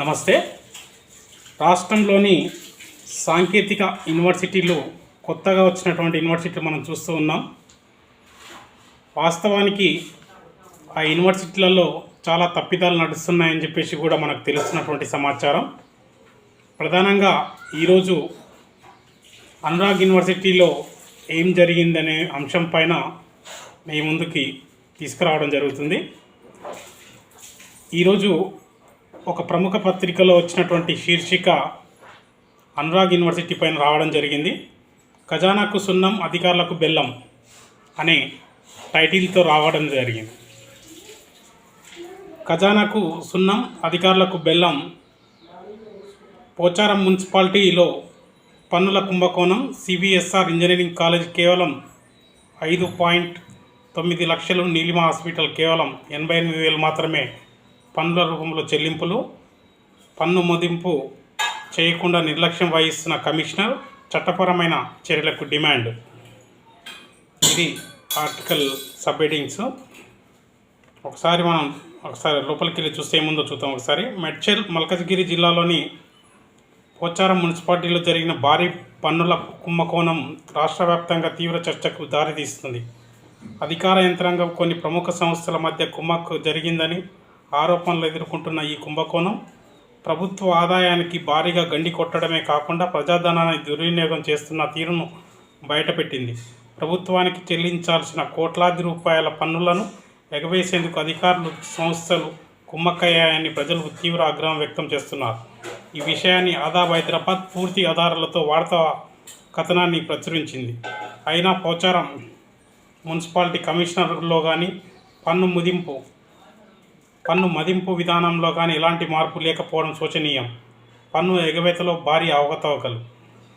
నమస్తే. రాష్ట్రంలోని సాంకేతిక యూనివర్సిటీలు కొత్తగా వచ్చినటువంటి యూనివర్సిటీలు మనం చూస్తూ ఉన్నాం. వాస్తవానికి ఆ యూనివర్సిటీలలో చాలా తప్పిదాలు నడుస్తున్నాయని చెప్పేసి కూడా మనకు తెలుస్తున్నటువంటి సమాచారం. ప్రధానంగా ఈరోజు అనురాగ్ యూనివర్సిటీలో ఏం జరిగిందనే అంశం పైన మీ ముందుకి తీసుకురావడం జరుగుతుంది. ఈరోజు ఒక ప్రముఖ పత్రికలో వచ్చినటువంటి శీర్షిక అనురాగ్ యూనివర్సిటీ పైన రావడం జరిగింది. ఖజానాకు సున్నం అధికారులకు బెల్లం అనే టైటిల్తో రావడం జరిగింది. ఖజానాకు సున్నం అధికారులకు బెల్లం పోచారం మున్సిపాలిటీలో పన్నుల కుంభకోణం సిబిఎస్ఆర్ ఇంజనీరింగ్ కాలేజ్ కేవలం ఐదు పాయింట్ తొమ్మిది లక్షలు నీలిమ హాస్పిటల్ కేవలం ఎనభై ఎనిమిది వేలు మాత్రమే పన్నుల రూపంలో చెల్లింపులు పన్ను మదింపు చేయకుండా నిర్లక్ష్యం వహిస్తున్న కమిషనర్ చట్టపరమైన చర్యలకు డిమాండ్. ఇది ఆర్టికల్ సబ్ హెడింగ్స్ ఒకసారి మనం ఒకసారి లోపలికి వెళ్ళి చూస్తే ఏముందో చూద్దాం ఒకసారి. మెడ్చెల్ మల్కజ్గిరి జిల్లాలోని పోచారం మున్సిపాలిటీలో జరిగిన భారీ పన్నుల కుంభకోణం రాష్ట్ర వ్యాప్తంగా తీవ్ర చర్చకు దారితీస్తుంది. అధికార యంత్రాంగం కొన్ని ప్రముఖ సంస్థల మధ్య కుమ్మక్కు జరిగిందని ఆరోపణలు ఎదుర్కొంటున్న ఈ కుంభకోణం ప్రభుత్వ ఆదాయానికి భారీగా గండి కొట్టడమే కాకుండా ప్రజాధనాన్ని దుర్వినియోగం చేస్తున్న తీరును బయటపెట్టింది. ప్రభుత్వానికి చెల్లించాల్సిన కోట్లాది రూపాయల పన్నులను ఎగవేసేందుకు అధికారులు సంస్థలు కుమ్మక్కయ్యాయని ప్రజలు తీవ్ర ఆగ్రహం వ్యక్తం చేస్తున్నారు. ఈ విషయాన్ని ఆదాబ్ హైదరాబాద్ పూర్తి ఆధారాలతో వార్తా కథనాన్ని ప్రచురించింది. అయినా పోచారం మున్సిపాలిటీ కమిషనర్లో కానీ పన్ను ముదింపు పన్ను మదింపు విధానంలో కానీ ఎలాంటి మార్పు లేకపోవడం శోచనీయం. పన్ను ఎగవేతలో భారీ అవకతవకలు.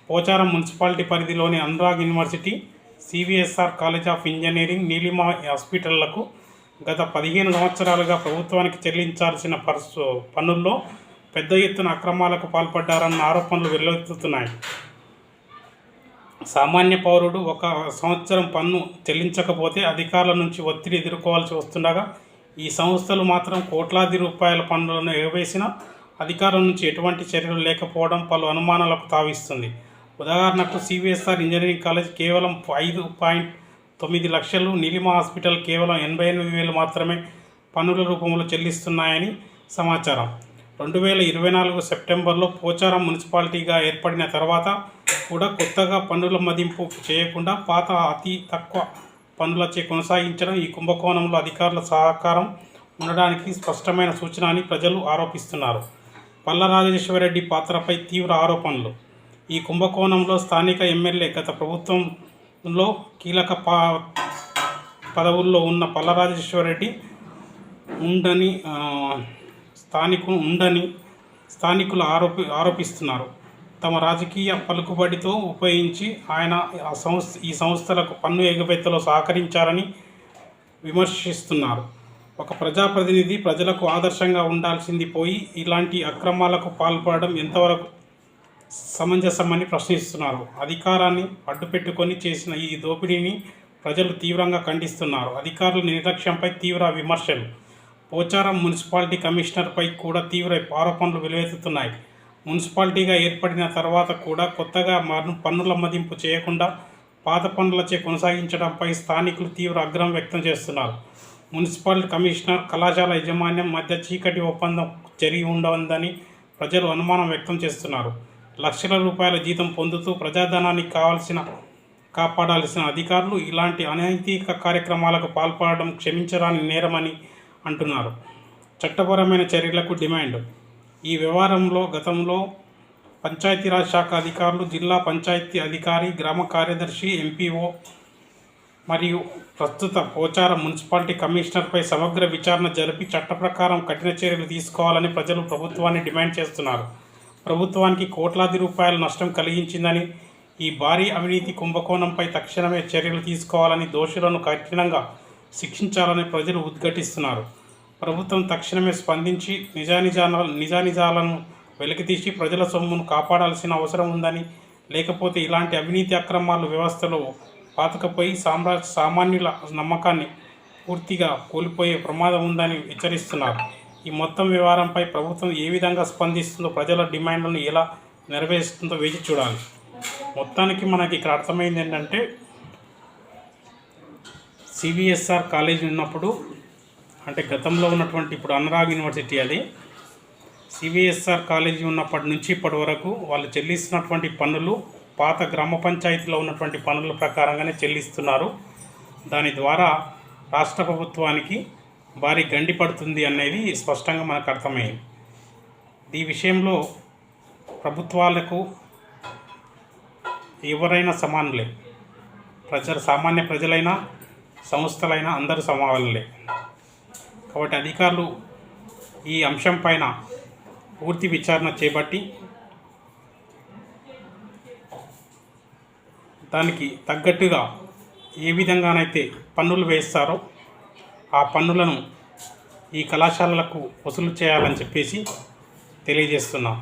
పోచారం మున్సిపాలిటీ పరిధిలోని Anurag university CVSR college of engineering Neelima హాస్పిటళ్ళకు గత పదిహేను సంవత్సరాలుగా ప్రభుత్వానికి చెల్లించాల్సిన పర్సు పన్నుల్లో పెద్ద ఎత్తున అక్రమాలకు పాల్పడ్డారన్న ఆరోపణలు వెల్లువెత్తుతున్నాయి. సామాన్య పౌరుడు ఒక సంవత్సరం పన్ను చెల్లించకపోతే అధికారుల నుంచి ఒత్తిడి ఎదుర్కోవాల్సి వస్తుండగా ఈ సంస్థలు మాత్రం కోట్లాది రూపాయల పన్నులను ఎగవేసినా అధికారం నుంచి ఎటువంటి చర్యలు లేకపోవడం పలు అనుమానాలకు తావిస్తుంది. ఉదాహరణకు సివిఎస్ఆర్ ఇంజనీరింగ్ కాలేజ్ కేవలం ఐదు పాయింట్ తొమ్మిది లక్షలు నీలిమ హాస్పిటల్ కేవలం ఎనభై ఎనిమిది వేలు మాత్రమే పన్నుల రూపంలో చెల్లిస్తున్నాయని సమాచారం. రెండు వేల ఇరవై నాలుగు సెప్టెంబర్లో పోచారం మున్సిపాలిటీగా ఏర్పడిన తర్వాత కూడా కొత్తగా పన్నుల మదింపు చేయకుండా పాత అతి తక్కువ పనులచే కొనసాగించడం ఈ కుంభకోణంలో అధికారుల సహకారం ఉండడానికి స్పష్టమైన సూచన అని ప్రజలు ఆరోపిస్తున్నారు. పల్ల రాజేశ్వరరెడ్డి పాత్రపై తీవ్ర ఆరోపణలు. ఈ కుంభకోణంలో స్థానిక ఎమ్మెల్యే గత ప్రభుత్వంలో కీలక పా పదవుల్లో ఉన్న పల్ల రాజేశ్వరరెడ్డి ఉండని స్థానికు ఉండని స్థానికులు ఆరోపి ఆరోపిస్తున్నారు. తమ రాజకీయ పలుకుబడితో ఉపయోగించి ఆయన ఆ సంస్థ ఈ సంస్థలకు పన్ను ఎగవేతలో సహకరించారని విమర్శిస్తున్నారు. ఒక ప్రజాప్రతినిధి ప్రజలకు ఆదర్శంగా ఉండాల్సింది పోయి ఇలాంటి అక్రమాలకు పాల్పడడం ఎంతవరకు సమంజసమని ప్రశ్నిస్తున్నారు. అధికారాన్ని అడ్డుపెట్టుకొని చేసిన ఈ దోపిడీని ప్రజలు తీవ్రంగా ఖండిస్తున్నారు. అధికారుల నిర్లక్ష్యంపై తీవ్ర విమర్శలు. పోచారం మున్సిపాలిటీ కమిషనర్పై కూడా తీవ్ర ఆరోపణలు వెలువెత్తుతున్నాయి. మున్సిపాలిటీగా ఏర్పడిన తర్వాత కూడా కొత్తగా మను పన్నుల మదింపు చేయకుండా పాత పన్నులచే కొనసాగించడంపై స్థానికులు తీవ్ర ఆగ్రహం వ్యక్తం చేస్తున్నారు. మున్సిపల్ కమిషనర్ కళాశాల యాజమాన్యం మధ్య చీకటి ఒప్పందం జరిగి ఉండవద్దని ప్రజలు అనుమానం వ్యక్తం చేస్తున్నారు. లక్షల రూపాయల జీతం పొందుతూ ప్రజాధనానికి కావాల్సిన కాపాడాల్సిన అధికారులు ఇలాంటి అనైతిక కార్యక్రమాలకు పాల్పడడం క్షమించరాని నేరమని అంటున్నారు. చట్టపరమైన చర్యలకు డిమాండ్ ఈ వ్యవహారంలో గతంలో పంచాయతీరాజ్ శాఖ అధికారులు జిల్లా పంచాయతీ అధికారి గ్రామ కార్యదర్శి ఎంపీఓ మరియు ప్రస్తుత పోచారం మున్సిపాలిటీ కమిషనర్పై సమగ్ర విచారణ జరిపి చట్ట ప్రకారం కఠిన చర్యలు తీసుకోవాలని ప్రజలు ప్రభుత్వాన్ని డిమాండ్ చేస్తున్నారు. ప్రభుత్వానికి కోట్లాది రూపాయల నష్టం కలిగించిందని ఈ భారీ అవినీతి కుంభకోణంపై తక్షణమే చర్యలు తీసుకోవాలని దోషులను కఠినంగా శిక్షించాలని ప్రజలు ఉద్ఘటిస్తున్నారు. ప్రభుత్వం తక్షణమే స్పందించి నిజానిజాల నిజానిజాలను వెలికితీసి ప్రజల సొమ్మును కాపాడాల్సిన అవసరం ఉందని లేకపోతే ఇలాంటి అవినీతి అక్రమాలు వ్యవస్థలో పాతకపోయి సామ్రా సామాన్యుల నమ్మకాన్ని పూర్తిగా కోల్పోయే ప్రమాదం ఉందని హెచ్చరిస్తున్నారు. ఈ మొత్తం వ్యవహారంపై ప్రభుత్వం ఏ విధంగా స్పందిస్తుందో ప్రజల డిమాండ్లను ఎలా నెరవేరుస్తుందో వేచి చూడాలి. మొత్తానికి మనకి ఇక్కడ అర్థమైంది ఏంటంటే సివిఎస్ఆర్ కాలేజ్ ఉన్నప్పుడు అంటే గతంలో ఉన్నటువంటి ఇప్పుడు అనురాగ్ యూనివర్సిటీ అది. సివిఎస్ఆర్ కాలేజీ ఉన్నప్పటి నుంచి ఇప్పటి వరకు వాళ్ళు చెల్లిస్తున్నటువంటి పన్నులు పాత గ్రామ పంచాయతీలో ఉన్నటువంటి పనుల ప్రకారంగానే చెల్లిస్తున్నారు. దాని ద్వారా రాష్ట్ర ప్రభుత్వానికి భారీ గండి పడుతుంది అనేది స్పష్టంగా మనకు అర్థమైంది. ఈ విషయంలో ప్రభుత్వాలకు ఎవరైనా సమానులే. ప్రజలు సామాన్య ప్రజలైనా సంస్థలైనా అందరూ సమానులే. కాబట్టి అధికారులు ఈ అంశం పైన పూర్తి విచారణ చేపట్టి దానికి తగ్గట్టుగా ఏ విధంగానైతే పన్నులు వేస్తారో ఆ పన్నులను ఈ కళాశాలలకు వసూలు చేయాలని చెప్పేసి తెలియజేస్తున్నాం.